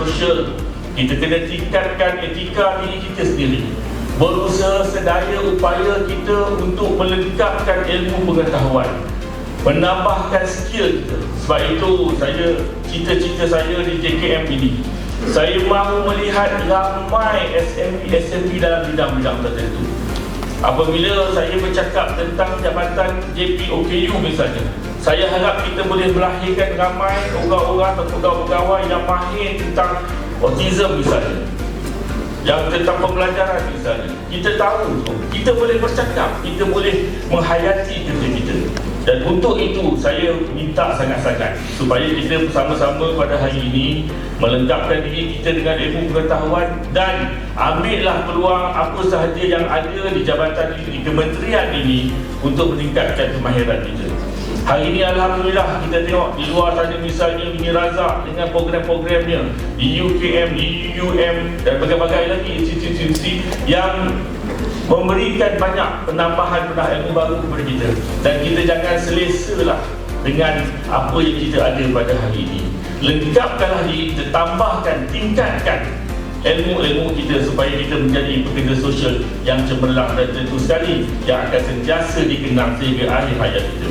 sosial kita kena tingkatkan etika diri kita sendiri. Berusaha sedaya upaya kita untuk melengkapkan ilmu pengetahuan. Menambahkan skill kita. Sebab itu saya cita-cita saya di JKM ini. Saya mahu melihat ramai SMP-SMP dalam bidang-bidang tertentu apabila saya bercakap tentang jabatan JPOKU misalnya saya harap kita boleh melahirkan ramai orang-orang atau pegawai-pegawai yang mahir tentang autism misalnya yang tentang pembelajaran misalnya. Kita tahu kita boleh bercakap. Kita boleh menghayati kerja kita dan untuk itu saya minta sangat-sangat supaya kita bersama-sama pada hari ini melengkapkan diri kita dengan ilmu pengetahuan dan ambillah peluang apa sahaja yang ada di jabatan di kementerian ini untuk meningkatkan kemahiran kita. Hari ini Alhamdulillah kita tengok di luar sana misalnya Bini Razak dengan program-programnya di UKM, di UUM dan berbagai-bagai lagi institusi-institusi yang memberikan banyak penambahan penambahan ilmu baru kepada kita. Dan kita jangan selesa lah dengan apa yang kita ada pada hari ini. Lengkapkanlah diri kita tambahkan tingkatkan ilmu-ilmu kita supaya kita menjadi pekerja sosial yang cemerlang dan tentu sekali yang akan sentiasa dikenang sehingga akhir hayat kita